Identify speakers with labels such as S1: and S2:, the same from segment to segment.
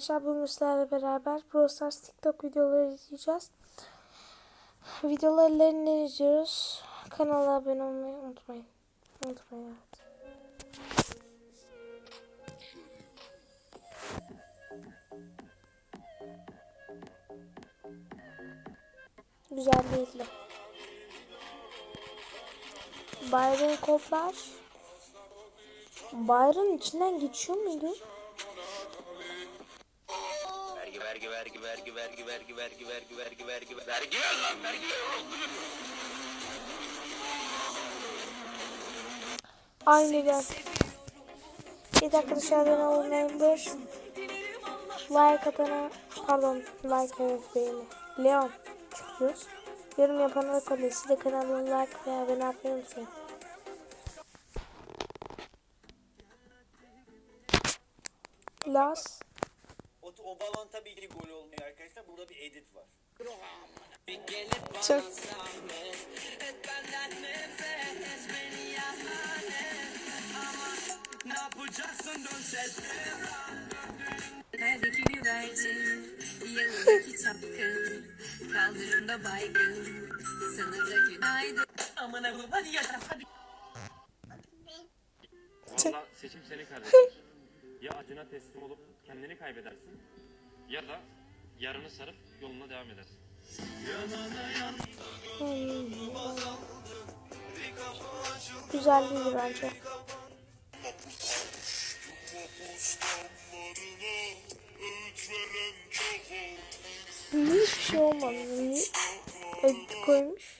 S1: arkadaşlar bugün sizlerle beraber Stars TikTok videoları izleyeceğiz. Videoları izliyoruz? Kanala abone olmayı unutmayın. Unutmayın evet. Güzel değildi. Byron koplar. Byron içinden geçiyor muydu?
S2: Vergi vergi vergi vergi vergi vergi vergi vergi vergi ver lan vergi ver
S1: Aynı ben. Bir dakika dışarıdan olmayabilir. Like atana, pardon like evet beğeni. Leon çıkıyoruz. Yorum yapana da kalıyor. Siz de kanalıma like ve abone olmayı unutmayın. Las.
S3: O, o balon tabii ki gol olmuyor arkadaşlar. Burada bir edit var.
S1: Tüh.
S4: Neredeki güvercin, yanındaki çapkın, kaldırımda baygın, sana da günaydın.
S3: Amına hadi yaşa hadi.
S5: Valla seçim senin kardeşim. ya acına teslim olup kendini kaybedersin ya da yarını sarıp yoluna devam edersin.
S1: Güzel değildi bence. Hiçbir şey olmadı? Edit koymuş?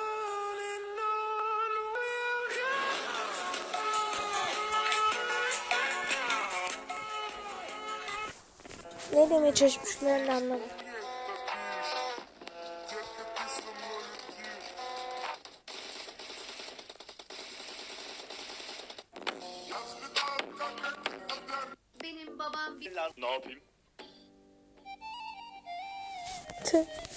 S1: Ne demeye çalışmışlar anlamadım.
S4: Benim babam bir
S5: Ne yapayım?
S1: Tüh.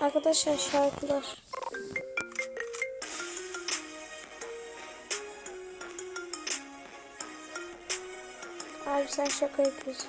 S1: Arkadaşlar şarkılar. Abi sen şaka yapıyorsun.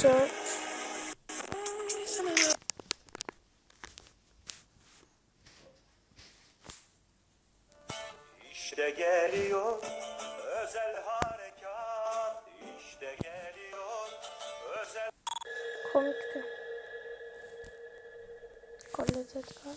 S1: Search.
S3: İşte geliyor özel harekat. İşte geliyor özel
S1: Komikti. Colette Edgar.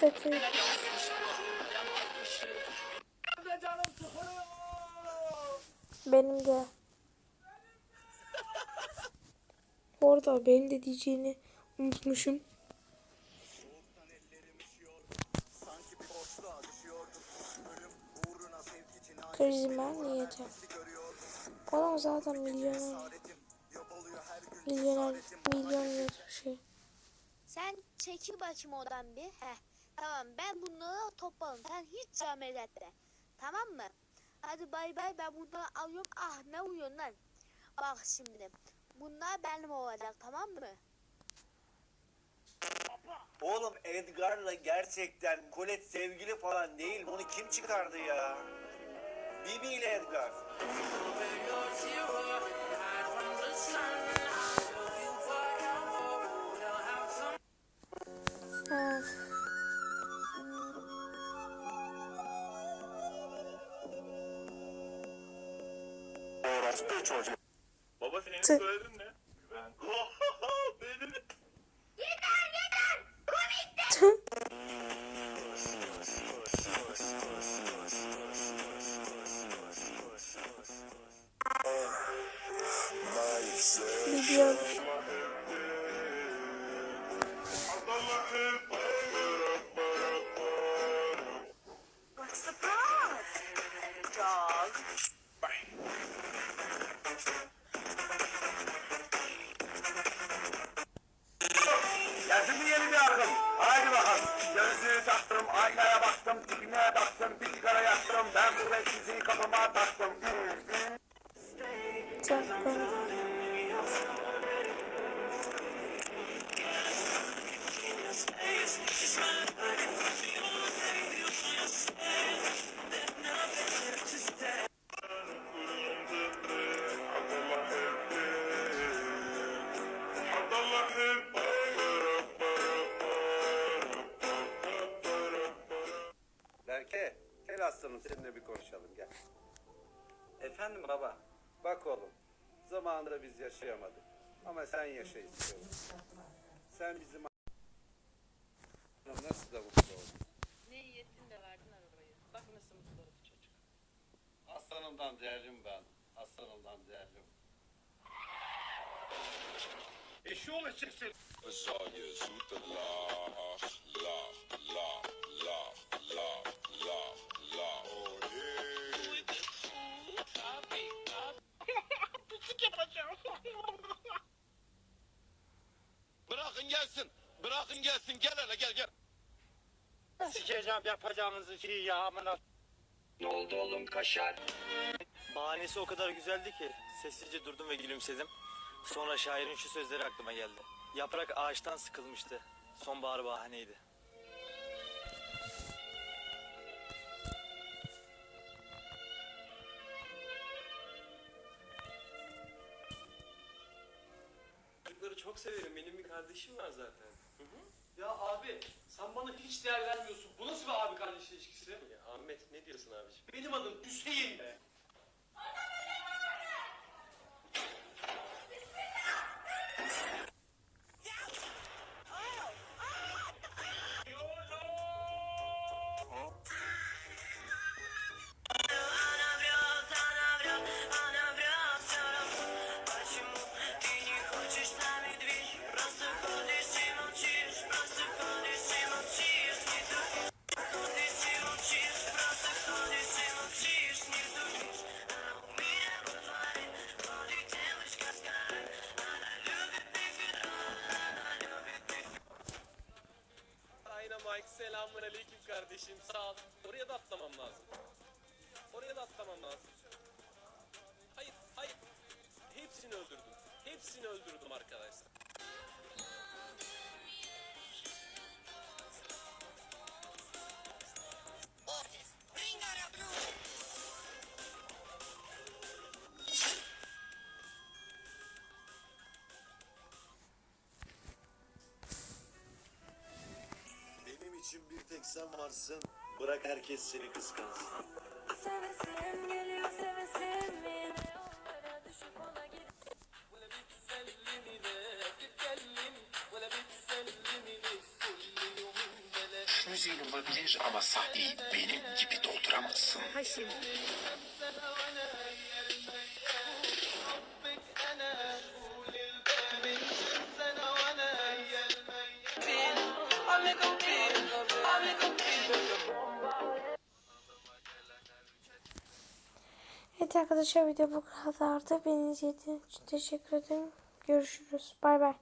S1: Kötü. Benim de. Orada benim de diyeceğini unutmuşum.
S3: Bir.
S1: Krizmen
S3: görüyordum.
S1: Adam zaten milyoner. Milyoner. Milyoner şey.
S6: Sen çekil bakayım oradan bir. Heh. Tamam ben bunları toplarım. Sen hiç zahmet etme. Tamam mı? Hadi bay bay ben bunları alıyorum. Ah ne uyuyorsun lan? Bak şimdi. Bunlar benim olacak tamam mı?
S3: Oğlum Edgar'la gerçekten Colette sevgili falan değil. Bunu kim çıkardı ya? Bibi ile Edgar.
S5: Baba senin ne?
S3: Berke, gel aslanım seninle bir konuşalım gel. Efendim baba. Bak oğlum, zamanında biz yaşayamadık. Ama sen yaşa istiyorum. Sen bizim nasıl da mutlu oldun.
S7: Ne iyi ettin de verdin arabayı. Bak nasıl mutlu oldu çocuk.
S3: Aslanımdan değerlim ben. Aslanımdan değerlim. Eşoğlu çıksın.
S2: Bırakın Bırakın gelsin. Gel hele gel gel.
S8: Sikeceğim yapacağınızı şey ya amına. Ne oldu oğlum kaşar?
S9: Bahanesi o kadar güzeldi ki sessizce durdum ve gülümsedim. Sonra şairin şu sözleri aklıma geldi. Yaprak ağaçtan sıkılmıştı. Sonbahar bahaneydi.
S5: Çocukları çok severim. Benim bir kardeşim var zaten.
S10: Ya abi sen bana hiç değer vermiyorsun. Bu nasıl bir abi kardeş ilişkisi?
S5: Ya Ahmet ne diyorsun abiciğim?
S10: Benim adım Hüseyin be.
S5: Kardeşim sağ ol. Oraya da atlamam lazım. Oraya da atlamam lazım. Hayır hayır. Hepsini öldürdüm. Hepsini öldürdüm arkadaşlar.
S3: sen varsın bırak herkes seni kıskansın.
S4: Sevesim geliyor sevesim yine onlara düşüp ona.
S8: Müziğin olabilir ama sahneyi benim gibi dolduramazsın.
S11: Haşim.
S1: Arkadaşlar video bu kadardı. Beni izlediğiniz için teşekkür ederim. Görüşürüz. Bay bay.